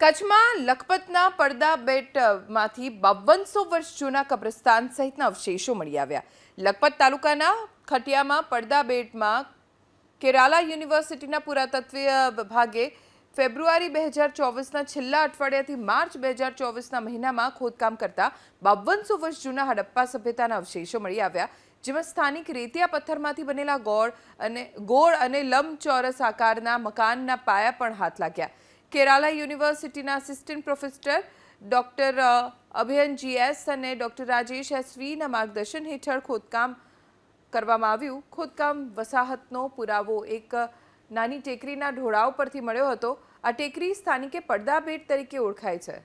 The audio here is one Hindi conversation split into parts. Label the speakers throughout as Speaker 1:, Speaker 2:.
Speaker 1: કચ્છમાં લખપતના પડદા બેટમાંથી બાવનસો વર્ષ જૂના કબ્રસ્તાન સહિતના અવશેષો મળી આવ્યા. લખપત તાલુકાના ખટિયામાં પડદા બેટમાં કેરાલા યુનિવર્સિટીના પુરાતત્વીય વિભાગે ફેબ્રુઆરી બે હજાર ચોવીસના છેલ્લા અઠવાડિયાથી માર્ચ બે હજાર ચોવીસના મહિનામાં ખોદકામ કરતા બાવનસો વર્ષ જૂના હડપ્પા સભ્યતાના અવશેષો મળી આવ્યા, જેમાં સ્થાનિક રેતિયા પથ્થરમાંથી બનેલા ગોળ અને ગોળ અને લંબચોરસ આકારના મકાનના પાયા પણ હાથ લાગ્યા. કેરાલા યુનિવર્સિટીના assistant professor doctor Abhayan GS અને ડોક્ટર રાજેશ એસવીના માર્ગદર્શન હેઠળ ખોદકામ કરવામાં આવ્યું ખોદકામ વસાહતનો પુરાવો એક નાની ટેકરીના ઢોળાવ પરથી મળ્યો હતો આ ટેકરી સ્થાનિકે પડદા બેટ તરીકે ઓળખાય છે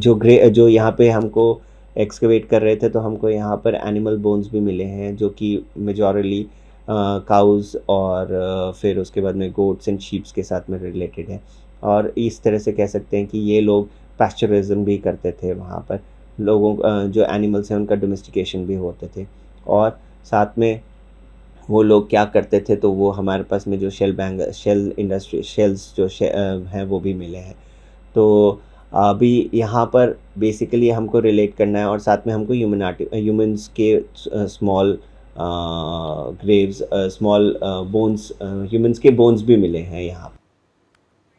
Speaker 2: जो ग्रे जो यहाँ पे हमको एक्सकवेट कर रहे थे तो हमको यहाँ पर एनिमल बोन्स भी मिले हैं जो कि मेजॉरली काउज और फिर उसके बाद में गोट्स एंड शीप्स के साथ में रिलेटेड है। और इस तरह से कह सकते हैं कि ये लोग पैस्चरिज्म भी करते थे वहाँ पर। लोगों जो एनिमल्स हैं उनका डोमेस्टिकेशन भी होते थे। और साथ में वो लोग क्या करते थे तो वो हमारे पास में जो shell bang shell industry shells जो शे- हैं वो भी मिले हैं। तो अभी यहाँ पर बेसिकली हमको रिलेट करना है और साथ में हमको ह्यूमन ह्यूमनाटी ह्यूमंस के small graves small bones humans के बोन्स भी मिले हैं यहाँ